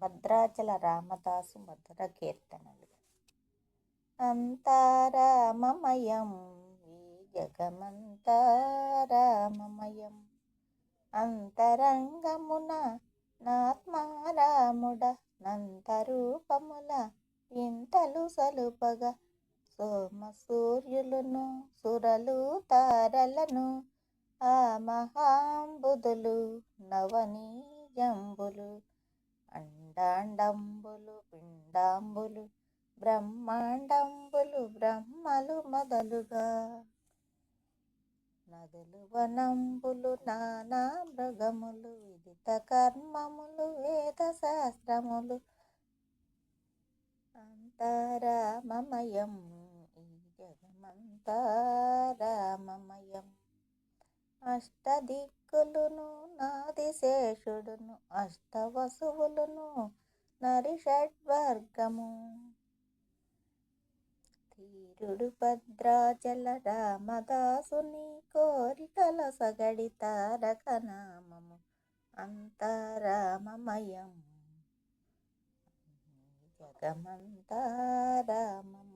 భద్రాచల రామదాసు మధుర కీర్తనలు. అంతారామమయం ఈ జగమంతారామమయం. అంతరంగమున నాత్మారాముడ నంతరూపముల ఇంతలు సలుపగా సోమ సూర్యులను సురలు తారలను ఆ నవనీ నవనీజంబులు. పిండాండంబులు పిండాంబులు బ్రహ్మాండంబులు బ్రహ్మలు మొదలుగా. నదులు వనంబులు నానా మృగములు విదిత కర్మములు వేద శాస్త్రములు అంతారామమయం. ఈ జగమంతా అష్టదిక్కులును నాదిశేషుడును అష్టవసువులను నరిషడ్వర్గము తీరుడు భద్రాచల రామదాసుని కోరికల సగడి తారక నామము అంతారామమయం. జగమంతా రామం.